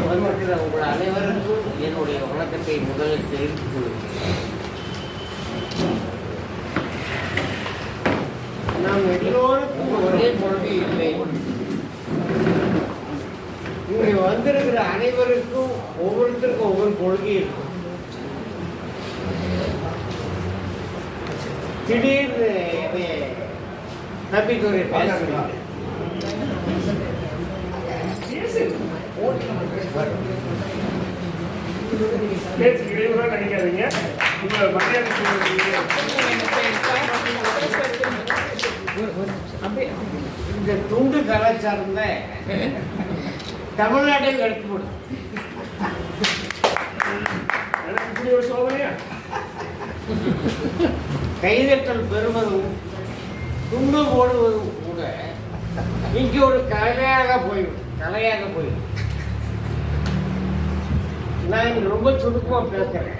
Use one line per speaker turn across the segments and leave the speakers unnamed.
இங்கே உங்கள் அனைவருக்கும் என்னுடைய வணக்கத்தை முதலில் தெரிவித்துக் கொள்கிறேன் நாம் எல்லோருக்கும் ஒரே கொள்கை இல்லை இங்கே வந்திருக்கிற அனைவருக்கும் ஒவ்வொருத்தருக்கும் ஒவ்வொரு கொள்கை இருக்கும் திடீர்னு என்னை நம்பிக்கை பேசுகிறேன்
பேச்சு இடையூறாக நினைக்காதீங்க உங்க மரியாதை
இந்த துண்டு கலாச்சாரம் தான் தமிழ்நாட்டில் எடுத்து போடும்.
இப்படி ஒரு சோதனையா
கைதட்டல் பெறுவதும் துண்டு போடுவதும் கூட இங்கே ஒரு கலையாக போயிடும் கலையாக போயிடும். நான் இங்க ரொம்ப சுருக்கமாக பேசுறேன்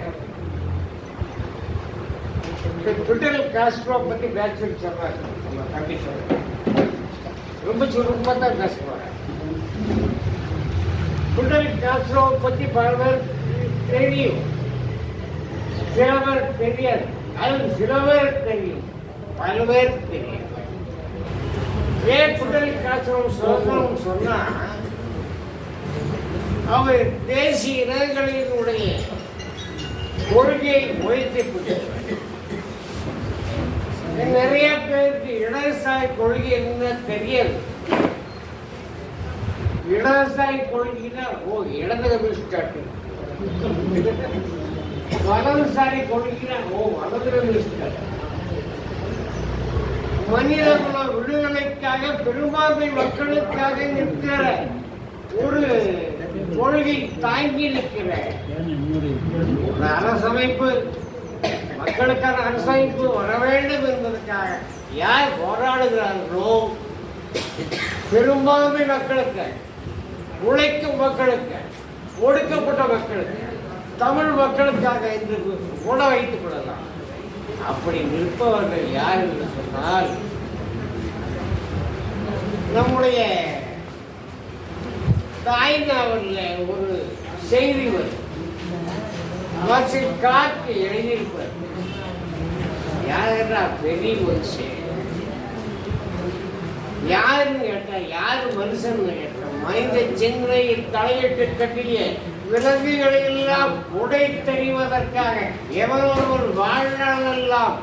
இந்த ட்விட்டர் காஸ்ட்ரோ பற்றி பேச்சு சொல்றாங்க நம்ம தம்பி சொல்றேன் ரொம்ப சுருக்கமாக தான் பேச போறேன் ட்விட்டர் காஸ்ட்ரோ பற்றி பல பேர் தெரியும் சில பேர் தெரியாது அது சில பேர் தெரியும் பல பேர் தெரியும் ஏன் குடல் காசுரம் சொல்லணும்னு சொன்னா அவர் தேசிய இனங்களினுடைய கொள்கையை உயர்த்தி நிறைய பேருக்கு இடதுசாரி கொள்கை என்ன தெரியாது இடதுசாரி கொள்கைனா ஓ இடது கம்யூனிஸ்ட் வலதுசாரி கொள்கைனா ஓ வலது கம்யூனிஸ்ட் மனிதகுல விடுதலைக்காக பெரும்பான்மை மக்களுக்காக நிற்கிற ஒரு கொள்கை தாங்கி நிற்கிற ஒரு அரசமைப்பு மக்களுக்கான அரசமைப்பு வர வேண்டும் என்பதற்காக யார் போராடுகிறார்களோ பெரும்பான்மை மக்களுக்கு உழைக்கும் மக்களுக்கு ஒடுக்கப்பட்ட மக்களுக்கு தமிழ் மக்களுக்காக இன்று கூட வைத்துக் கொள்ளலாம். அப்படி நிற்பவர்கள் யார் என்று சொன்னால் நம்முடைய தாய் ஒரு செய்தி வரும். அவற்றில் காட்டு எழுதியிருப்பார். யாரா பெரிய மனுஷன் யாருன்னு கேட்டா யாரு மனுஷன் கேட்டா மனித சிந்தனையில் தலையிட்டு கட்டிய விலங்குகளை எல்லாம் உடை தெரிவதற்காக எவன் வாழ்நாளெல்லாம்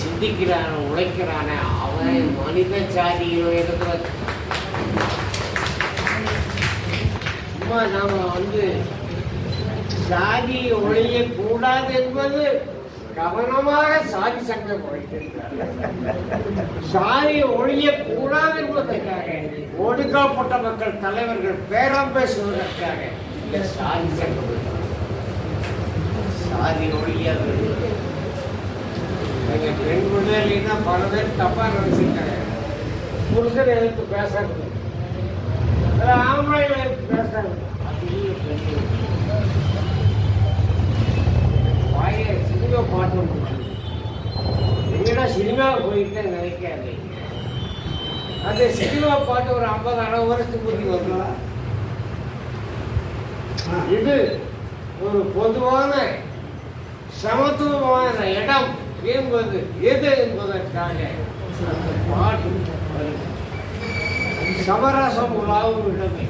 சிந்திக்கிறான உழைக்கிறான அவன் மனித சாதியில் இருக்கிற அப்போ நாம் வந்து சாதி ஒழியக்கூடாது என்பது கவனமாக சாதி சங்கம் சாதி ஒழிய கூடாது என்பதற்காக ஒடுக்கப்பட்ட மக்கள் தலைவர்கள் பேரம் பேசுவதற்காக இந்த சாதி சங்கம் சாதி ஒழியாது பெண் விடுதலைன்னா பல பேர் தப்பாக நினைச்சிருக்காங்க. புருஷன் எதிர்த்து பேசுறது. அது சினிமா பாட்டு போயிட்டு நினைக்காதீங்க அந்த சினிமா பாட்டு ஒரு ஐம்பது அறுபது வருஷத்துக்கு முந்தி வரலாம் இது ஒரு பொதுவான சமத்துவமான இடம் என்பது எது என்பதற்காக? அந்த பாட்டு வருகிறது சமரசம் உலாவும் இடமே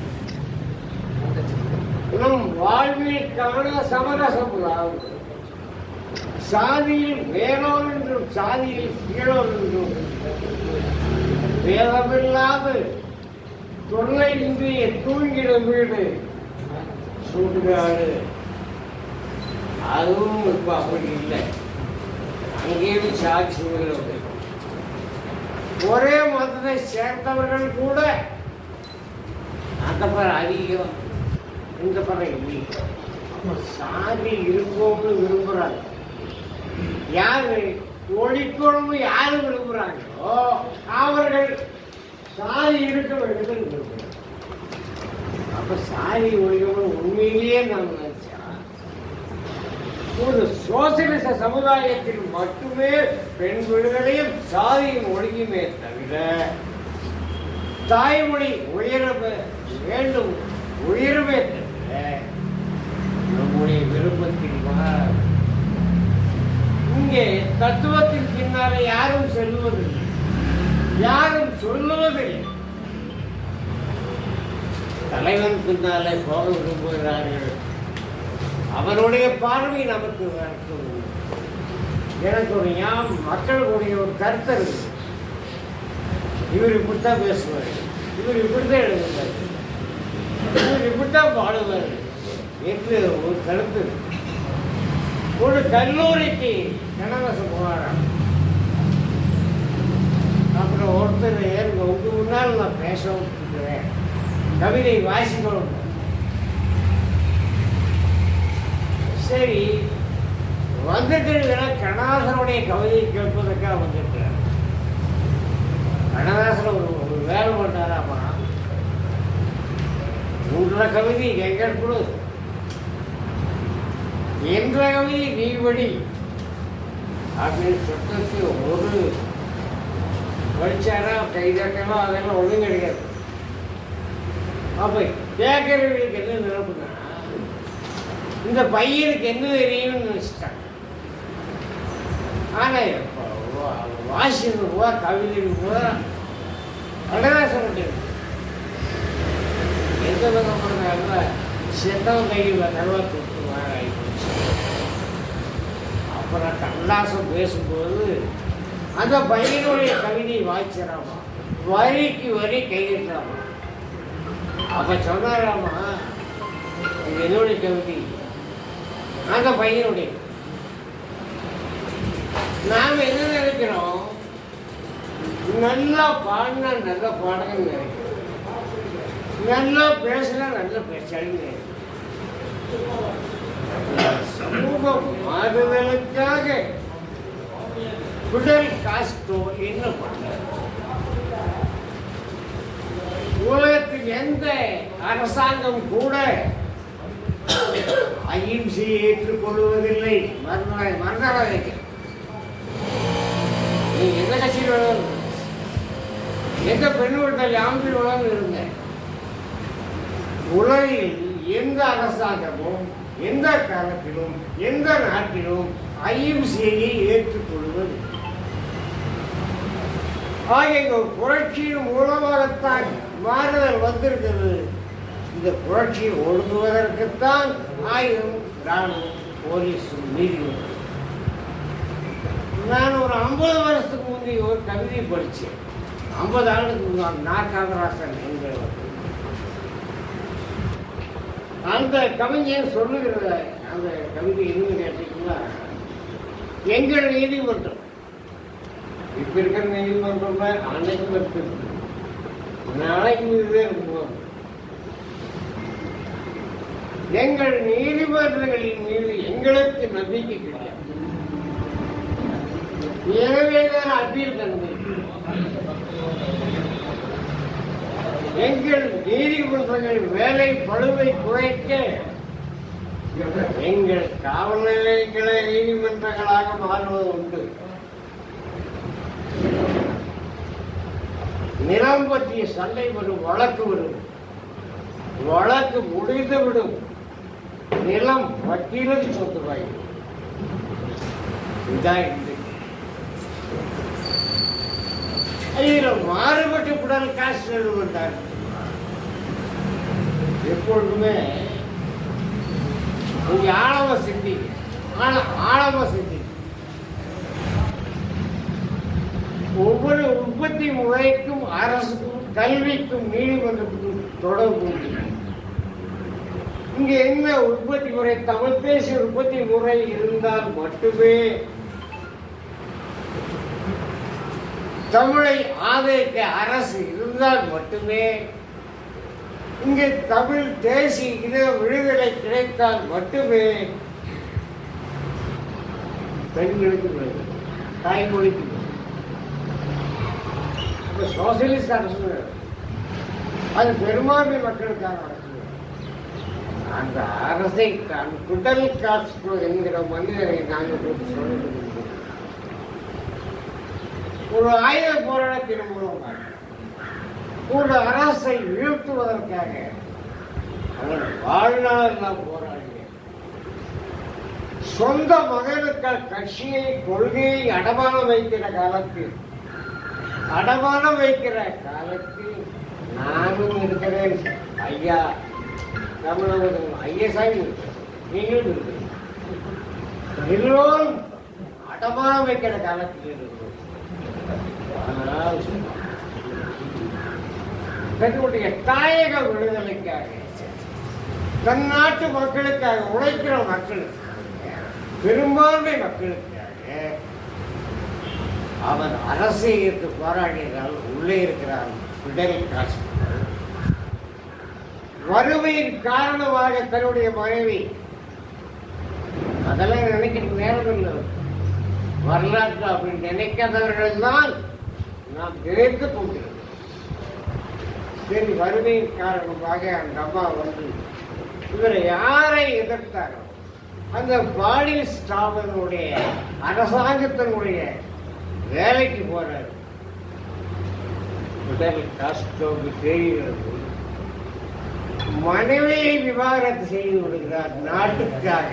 நம் வாழ்வில் காண சமரசம் உலாவும் சாதியில் மேலோர் என்றும் சாதியில் கீழோர் என்றும் வேதமில்லாது தொல்லை இன்றிய தூங்கிட வீடு. சுடுகாடு. அதுவும் இப்ப அப்படி இல்லை. அங்கேயும் சாட்சி உள்ள ஒரே மதத்தை சேர்ந்தவர்கள் கூட அந்த பரம் அதிகம் இந்த பரம் இல்லை. அப்ப சாதி இருக்கோம்னு விரும்புறாங்க. யாரு? ஒழிக்கணும்னு யாரு விரும்புகிறாங்களோ அவர்கள் சாதி இருக்க வேண்டும் விரும்புகிறாங்க அப்போ அப்ப சாதி ஒழிக்கணும் உண்மையிலேயே நம்ம ஒரு சோசியலிச சமுதாயத்தில் மட்டுமே பெண் விடுதலையும் சாதியும் ஒழுங்குமே தவிர தாய்மொழி உயர வேண்டும் உயரமே தவிர நம்முடைய விருப்பத்தில் இங்கே தத்துவத்தின் பின்னாலே யாரும் செல்வதில்லை. யாரும் சொல்லுவதில்லை. தலைவன் பின்னாலே போக விரும்புகிறார்கள். அவருடைய பார்வை நமக்கு எனக்கு ஒரு மக்களுடைய ஒரு கருத்து இருக்கு இவர் இப்படித்தான் பேசுவார். இவர் இப்படித்தான் எழுதுவார். இவர் இப்படித்தான் பாடுவார் என்று ஒரு கருத்து ஒரு கல்லூரிக்கு கனவசம் போகிறாராம் அப்புறம் ஒருத்தர் ஏறுங்க உங்க முன்னால் நான் பேசவும் இருக்கிறேன். கவிதை வாசிக்கணும் சரி வந்திருக்கிறதுனா கண்ணதாசனுடைய கவிதையை கேட்பதற்காக வந்திருக்கிறார். கண்ணதாசன் ஒரு ஒரு வேலை பண்ணாராமா? உன்ற கவிதை எங்க கொடு என்ற கவிதை நீ வழி அப்படின்னு சொல்றதுக்கு ஒரு படித்தாரா கைதட்டலாம் அதெல்லாம் ஒழுங்கு கிடையாது. அப்போ கேட்கறவங்களுக்கு என்ன நினைப்புனா இந்த பையனுக்கு என்ன தெரியும்னு நினச்சிட்டாங்க ஆனால் இப்போ வாசிக்கு போவா கவிதைக்கு போவா கடலாசன் எந்த விதமான செத்தவன் கையில் கருவா கொடுத்து ஆகி அப்புறம் கல்லாசம் பேசும்போது அந்த பையனுடைய கவிதை வாய்ச்சிடாமா வரிக்கு வரி கையிட்டாமா அப்போ சொன்னாராமா என்னுடைய கவிதை. அந்த பையனுடைய. நாம் என்ன நினைக்கிறோம்? நல்லா பாடினா நல்ல பாடுங்கன்னு நினைக்கிறோம் நல்லா பேசுனா நல்ல பேசான்னு சமூகம் மாறுதலுக்காக பிடல் காஸ்டோ என்ன பண்ணார் உலகத்துக்கு எந்த அரசாங்கம் கூட அகிம்சையை ஏற்றுக்கொள்வதில்லை. மரண மரணராக நீ எந்த கட்சியில் வேணாலும் எந்த பெண் விட்டால் யாம்பி இருங்க உலகில் எந்த அரசாங்கமும் எந்த காலத்திலும் எந்த நாட்டிலும் அகிம்சையை ஏற்றுக்கொள்வது ஆக இந்த புரட்சியின் மூலமாகத்தான் மாறுதல் வந்திருக்கிறது. இந்த புரட்சியை ஒடுங்குவதற்குத்தான் ஆயுதம் ராணுவம் போலீஸ் நீதிமன்றம் நான் ஒரு ஐம்பது வருஷத்துக்கு முந்தைய ஒரு கவிதை படித்தேன். ஐம்பது ஆண்டுக்கு முன்னாள் நா காமராசன் என்கிறவர் அந்த கவிஞன் சொல்லுகிற அந்த கவிதை என்ன கேட்டீங்கன்னா எங்கள் நீதிமன்றம். இப்போ இருக்கிற நீதிமன்றம் அன்னைக்கு நாளைக்கு இதுவே இருக்கும். எங்கள் நீதிமன்றங்களின் மீது எங்களுக்கு நம்பிக்கை கிடையாது. எனவேதான் அப்பீல் தந்தேன் எங்கள் நீதிமன்றங்கள் வேலை பழுவை குறைக்க எங்கள் காவல் நிலையங்களை நீதிமன்றங்களாக மாறுவது உண்டு. நிலம் பற்றிய சண்டை வரும் வழக்கு வரும். வழக்கு முடிந்துவிடும். நிலம் சொத்து சொந்தமாய் இதான் இன்றைக்கு இதில் மாறுபட்டு உடல் காசு எழுதுட்டார் எப்பொழுதுமே கொஞ்சம் ஆழமா சிந்திங்க ஆனா ஆழமா சிந்திங்க ஒவ்வொரு உற்பத்தி முறைக்கும் அரசுக்கும் கல்விக்கும் நீதிமன்றத்துக்கும் தொடர்பு உண்டு. இங்கே என்ன உற்பத்தி முறை? தமிழ் தேசிய உற்பத்தி முறை இருந்தால் மட்டுமே தமிழை ஆதரிக்க அரசு இருந்தால் மட்டுமே இங்கே தமிழ் தேசி இன விடுதலை கிடைத்தால் மட்டுமே பெண்களுக்கு தாய்மொழிக்கு சோசியலிஸ்ட் அரசு அது பெரும்பான்மை மக்களுக்கான அந்த அரசை தான் குடல் காஸ்ட்ரோ என்கிற மனிதரை நாங்கள் போட்டு சொல்ல ஒரு ஆயுத போராட்டத்தின் மூலமாக ஒரு அரசை வீழ்த்துவதற்காக அவர் வாழ்நாளெல்லாம் போராடினார் சொந்த மகனுக்கு கட்சியை கொள்கையை அடமானம் வைக்கிற காலத்தில் அடமானம் வைக்கிற காலத்தில் நானும் இருக்கிறேன் ஐயா. தமிழகம் ஐஎஸ்ஐ நீங்களும் இருக்கு எல்லோரும் அடமான வைக்கிற காலத்தில் இருக்கிறோம் ஆனால் தன்னுடைய தாயக விடுதலைக்காக தன் நாட்டு மக்களுக்காக உழைக்கிற மக்களுக்காக பெரும்பான்மை மக்களுக்காக அவன் அரசை எதிர்த்து போராடினால் உள்ளே இருக்கிறான். பிடல் காசு. வறுமையின் காரணமாக தன்னுடைய மனைவி அதெல்லாம் நினைக்கிற நேரம் இல்லை. வரலாற்று அப்படின்னு நினைக்காதவர்கள் தான் நாம் நினைத்து கொண்டிருக்கிறோம் சரி வறுமையின் காரணமாக அந்த அம்மா வந்து இவரை யாரை எதிர்த்தாரோ அந்த பாடி ஸ்டாஃபினுடைய அரசாங்கத்தினுடைய வேலைக்கு போறாரு. உடல் கஷ்டம் தெரிகிறது மனைவியை விவாகரத்து செய்து விடுகிறார் நாட்டுக்காக.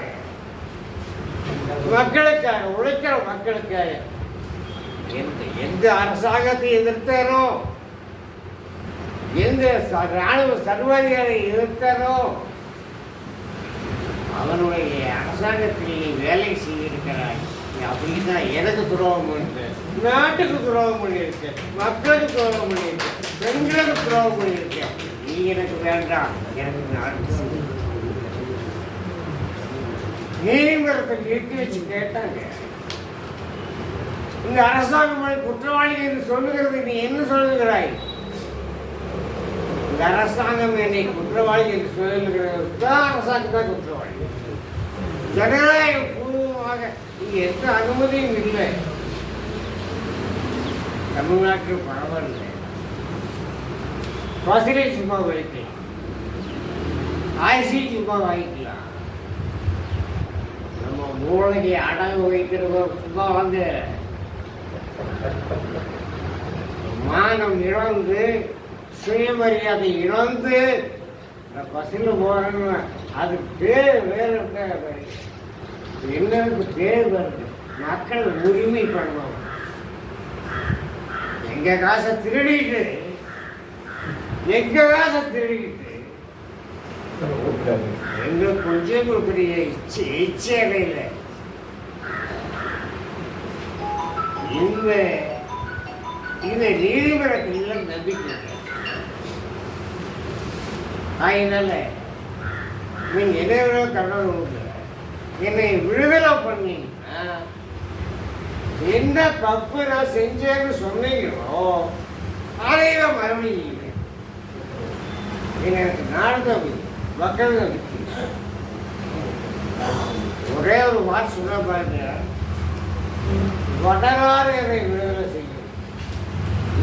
மக்களுக்காக உழைக்கிற மக்களுக்காக. எந்த எந்த அரசாங்கத்தை எதிர்த்தாரோ எந்த ராணுவ சர்வாதிகாரி எதிர்த்தாரோ அவனுடைய அரசாங்கத்தில் வேலை செய்திருக்கிறாய். அப்படின்னு அப்படின்னா எனக்கு துரோகம் பண்ணிட்டு நாட்டுக்கு துரோகம் பண்ணியிருக்கேன் மக்களுக்கு துரோகம் பண்ணியிருக்கேன் பெண்களுக்கு துரோகம் பண்ணியிருக்கேன் நீ எனக்கு வேண்டாம். எனக்கு நாட்டு நீதிமன்றத்தை நிறுத்தி வச்சு கேட்டாங்க. இந்த அரசாங்கம் குற்றவாளி என்று சொல்லுகிறது நீ என்ன சொல்லுகிறாய்? இந்த அரசாங்கம் என்னை குற்றவாளி என்று சொல்லுகிறது. தான் அரசாங்கம் தான் குற்றவாளி. ஜனநாயக பூர்வமாக இங்கே எந்த அனுமதியும் இல்லை. தமிழ்நாட்டில் பரவாயில்லை. பசிலை சும்மா வைக்கலாம் ஆய்ச்சி சும்மா வாங்கிக்கலாம் நம்ம மூளைக்கு அடகு வைக்கிறவர் சும்மா வந்து மானம் இழந்து சுயமரியாதை இழந்து பஸ்ஸில் போகிறேன்னு அது பேர் வேறு என்னருக்கு பேர் வருது மக்கள் உரிமை பண்ணணும் எங்க காசை திருடிட்டு எங்க காசை திருடிட்டு எங்க கொஞ்சம் கொடுக்குறீங்க இச்சை இச்சையாக இல்லை இந்த இந்த நீதிமன்றத்தில் நம்பிக்கை இல்லை. அதனால நீங்க என்ன கடவுள் உண்டு என்னை விடுதலை பண்ணீங்கன்னா என்ன தப்பு நான் செஞ்சேன்னு சொன்னீங்களோ அதை மறுபடியும் எனக்கு நாடு மக்கள் ஒரே ஒரு வார்த்தை சொல்ல பாருங்க. வடலாறு என்னை விடுதலை செய்யும்.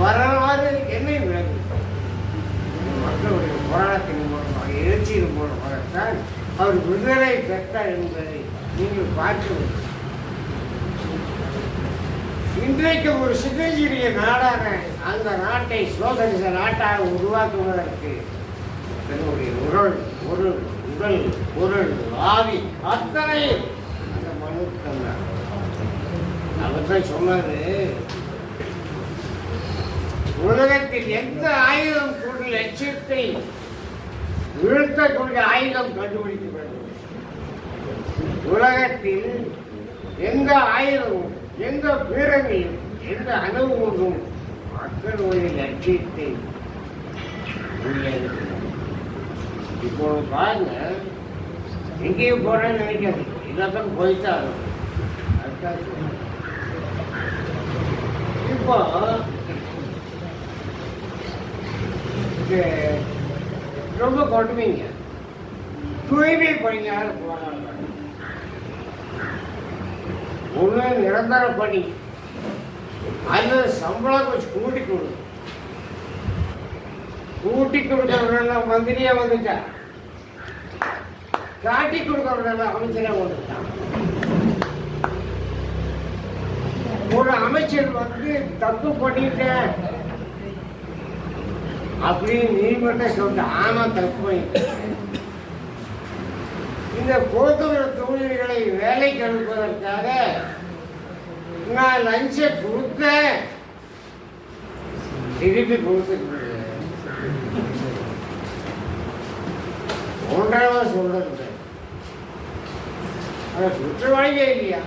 வரலாறு என்னை விடுதலை மக்களுடைய போராட்டத்தின் மூலமாக எழுச்சியின் மூலமாகத்தான் அவர் விடுதலை பெற்றார் என்பதை நீங்கள் பார்க்க வேண்டும். இன்றைக்கு ஒரு சிதஞ்சீரிய நாடாக அந்த நாட்டை சோதரிச நாட்டாக உருவாக்குவதற்கு தன்னுடைய உடல் பொருள் உடல் பொருள் ஆவி அத்தனை அந்த மனு தந்தார் சொன்னாரு உலகத்தில் எந்த ஆயுதம் கொண்டு லட்சியத்தை வீழ்த்தக்கூடிய ஆயுதம் கண்டுபிடிக்கப்படும் உலகத்தில் எந்த ஆயுதமும் எந்த பீரங்கியும் எந்த அணுகுமும் மக்களுடைய லட்சியத்தை உள்ளது. இப்போ பாருங்க. எங்கேயும் போறேன்னு நினைக்காது இதான் போயிட்டா இப்போ ரொம்ப கொடுமைங்க தூய்மை பணியாளர் போராடுறாங்க. ஒன்று நிரந்தர பணி. அல்லது சம்பளம் வச்சு கூட்டி கொடு. கூட்டி கொடுக்கறவரெல்லாம் மந்திரியா வந்துட்டா. காட்டி கொடுக்கறவரெல்லாம் அமைச்சராக வந்துட்டான். ஒரு அமைச்சர் வந்து தப்பு பண்ணிட்டேன் அப்படின்னு நீதிமன்றம் சொல்ற ஆமா தப்பு பண்ணிட்டேன் இந்த போக்குவரத்து தொழில்களை வேலைக்கு அனுப்புவதற்காக நான் லஞ்சம் கொடுத்தேன். திருப்பி கொடுத்து ஒன்றரை சொல்றது அதை குற்றவாளியே இல்லையா?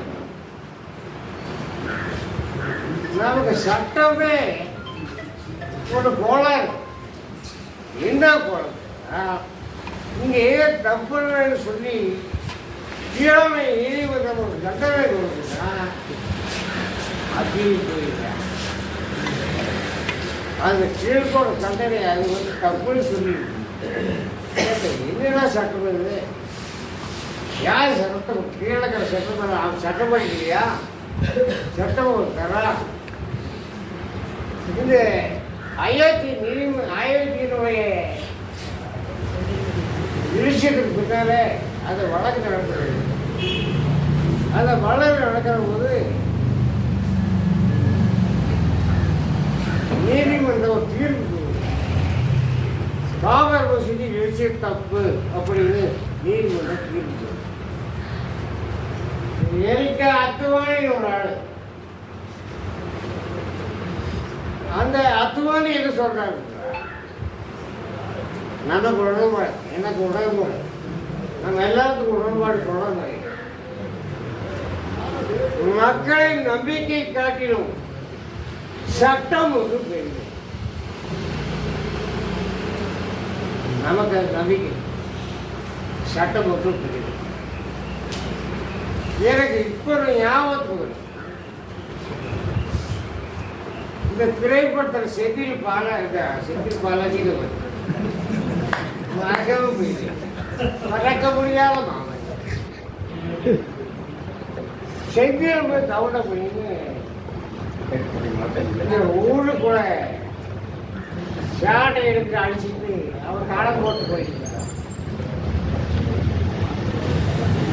நமக்கு சட்டமே. ஒரு கோளாறு. என்ன கோளாறு? ஆ, ஏதோ தப்புன்னு சொல்லி கீழமை நீதிமன்றம் ஒரு தண்டனை கொடுக்குன்னா அப்பீல் போயிருக்கேன் அந்த கீழ்கோட தண்டனை அது வந்து தப்புன்னு சொல்லி. என்னடா சட்டம் இருக்குது யார் சட்டம் கீழே இருக்கிற சட்டம் அவன் சட்டம் படிக்கலையா சட்டம் ஒரு தரா. இது அயோத்தி நீதி அயோத்தியினுடைய விஷயத்துக்கு பின்னாலே அது வழக்கு நடக்கிறது. அந்த வழக்கு நடக்கிற போது நீதிமன்றம் ஒரு தீர்ப்பு பாபர் மசூதி எழுச்சி தப்பு அப்படின்னு நீதிமன்றம் தீர்ப்பு எரிக்க அத்துவானி ஒரு ஆள். அந்த அத்துவானி என்ன சொல்றாங்க? நமக்கு உடன்பாடு எனக்கு உடன்பாடு. நம்ம எல்லாத்துக்கும் உடன்பாடு தொடர்ந்து மக்களின் நம்பிக்கை காட்டிலும் சட்டம் ஒரு பெரிய நமக்கு நம்பிக்கை. சட்டம் ஒரு எனக்கு இப்போ ஞாபகத்துக்கு வருது. இந்த திரைப்படத்தில் செந்தில் பாலா இந்த செந்தில் பாலாஜி மறக்கவும் போயிடுது மறக்க முடியாத மாமன். செந்தில் போய் தவண போயின்னு இந்த ஊருக்குள்ள சாட்டை எடுத்து அடிச்சுட்டு அவன் காலம் போட்டு போயிருக்கான்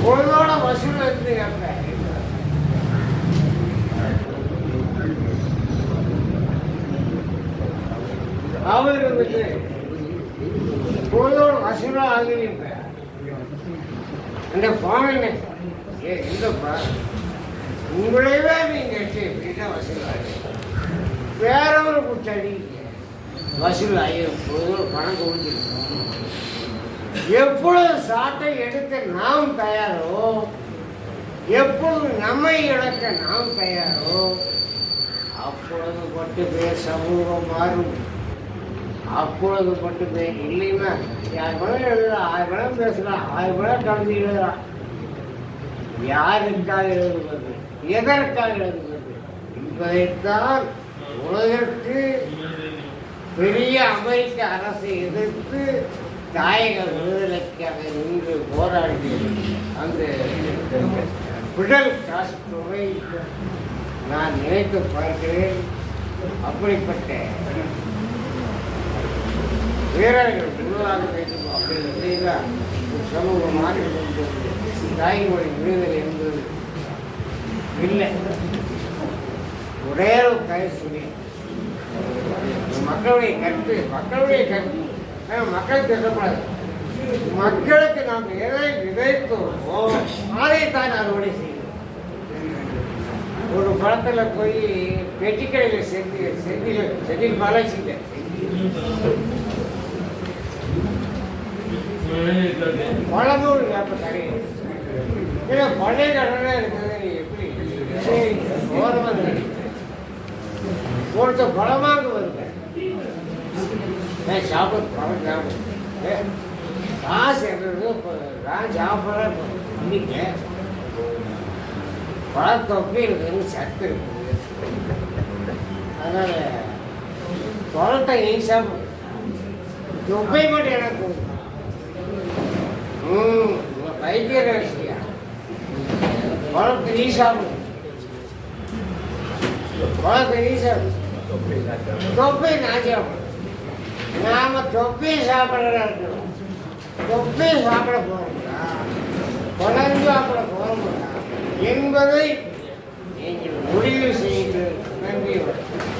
பொழுதோட வசூல் இருந்து கேட்பேன். அவர் வந்துட்டு பொழுதோட வசூலாக ஆகிருப்பேன் அந்த பாவனை. ஏ இல்லைப்பா உங்களையே நீங்க எடுத்து வசூலாக வேற ஒரு குற்றடி வசூல் ஆயிரம் பொழுதோடு பணம் கொடுத்துருக்கோம். எப்பொழுது சாட்டை எடுக்க நாம் தயாரோ எப்பொழுது நம்மை இழக்க நாம் தயாரோ அப்பொழுது பட்டு பேர் சமூகம் மாறும். அப்பொழுது பட்டு பேர் இல்லைன்னா யார் பணம் எழுதுறா ஆயிரம் பணம் பேசுறான் ஆயிரம் பணம் கலந்து எழுதுறான் யாருக்காக எழுதுவது? எதற்காக எழுதுவது? என்பதைத்தான் உலகிற்கு பெரிய அமெரிக்க அரசை எதிர்த்து தாயக விடுதலைக்காக நின்று போராடிய அந்த காசு தொகை நான் நினைத்து பார்க்கிறேன். அப்படிப்பட்ட வீரர்கள் உருவாக வேண்டும் அப்படின்னு தான் ஒரு சமூகம் தாய்மொழி விடுதலை என்பது இல்லை. ஒரே ஒரு சொல்லி மக்களுடைய கருத்து மக்களுடைய கருத்து. மக்கள் பேசக்கூடாது. மக்களுக்கு நாம் எதை விதைத்தோமோ அதைத்தான் அறுவடை செய்யணும் ஒரு படத்துல போய் பெட்டிக்கடையில் செஞ்சு செந்தில் செந்தில் பாலாஜிங்க பழமூர் வியாபாரம் கிடையாது ஏன்னா பழைய கடனா இருக்குது எப்படி? சரி, ஒருத்தர் பழமாக வருங்க நான் சாப்பிட பழம் சாப்பிடும் காசு என்னது நான் சாப்பிட்ற இன்னைக்கு பழத்தொப்பி இருக்குன்னு சத்து இருக்குது. அதனால பழத்தை நீ தொப்பை மட்டும் எனக்கு ம் உங்கள் வைத்திய பழத்தை நீ பழத்தை தொப்பை நான் நாம தொப்பி சாப்பிட தொப்பி சாப்பிட போறோம்டா. குழந்தை சாப்பிட போறோம்டா. என்பதை நீங்கள் முடிவு செய்து நன்றி வணக்கம்.